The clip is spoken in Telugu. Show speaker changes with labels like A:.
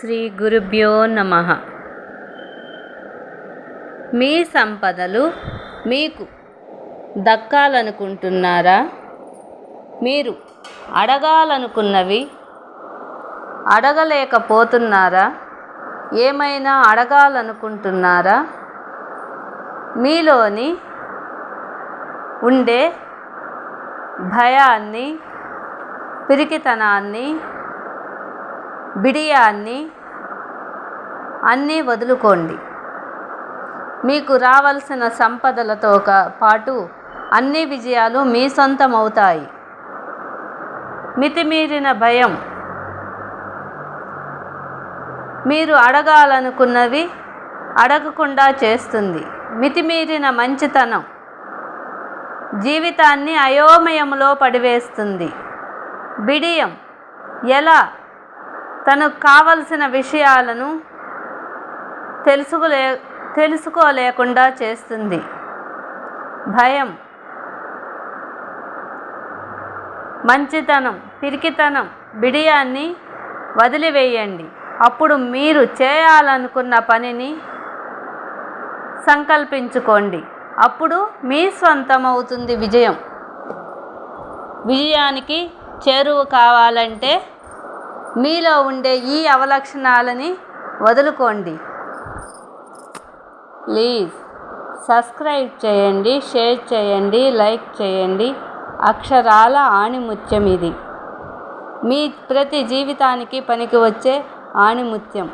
A: శ్రీ గురుభ్యో నమ. మీ సంపదలు మీకు దక్కాలనుకుంటున్నారా? మీరు అడగాలనుకున్నవి అడగలేకపోతున్నారా? ఏమైనా అడగాలనుకుంటున్నారా? మీలోని ఉండే భయాన్ని పిరికితనాన్ని బిడియాన్ని అన్నీ వదులుకోండి. మీకు రావలసిన సంపదలతో పాటు అన్ని విజయాలు మీ సొంతం అవుతాయి మితిమీరిన భయం మీరు అడగాలనుకున్నవి అడగకుండా చేస్తుంది. మితిమీరిన మంచితనం జీవితాన్ని అయోమయంలో పడివేస్తుంది. బిడియం ఎలా తనకు కావలసిన విషయాలను తెలుసుకోలే తెలుసుకోలేకుండా చేస్తుంది. భయం మంచితనం పిరికితనం బిడియాన్ని వదిలివేయండి. అప్పుడు మీరు చేయాలనుకున్న పనిని సంకల్పించుకోండి. అప్పుడు మీ సొంతం అవుతుంది విజయం. విజయానికి చేరువ కావాలంటే మీలో ఉండే ఈ అవలక్షణాలని వదులుకోండి. ప్లీజ్ సబ్స్క్రైబ్ చేయండి షేర్ చేయండి లైక్ చేయండి. అక్షరాల ఆణిముత్యం ఇది. మీ ప్రతి జీవితానికి పనికి వచ్చే ఆణిముత్యం.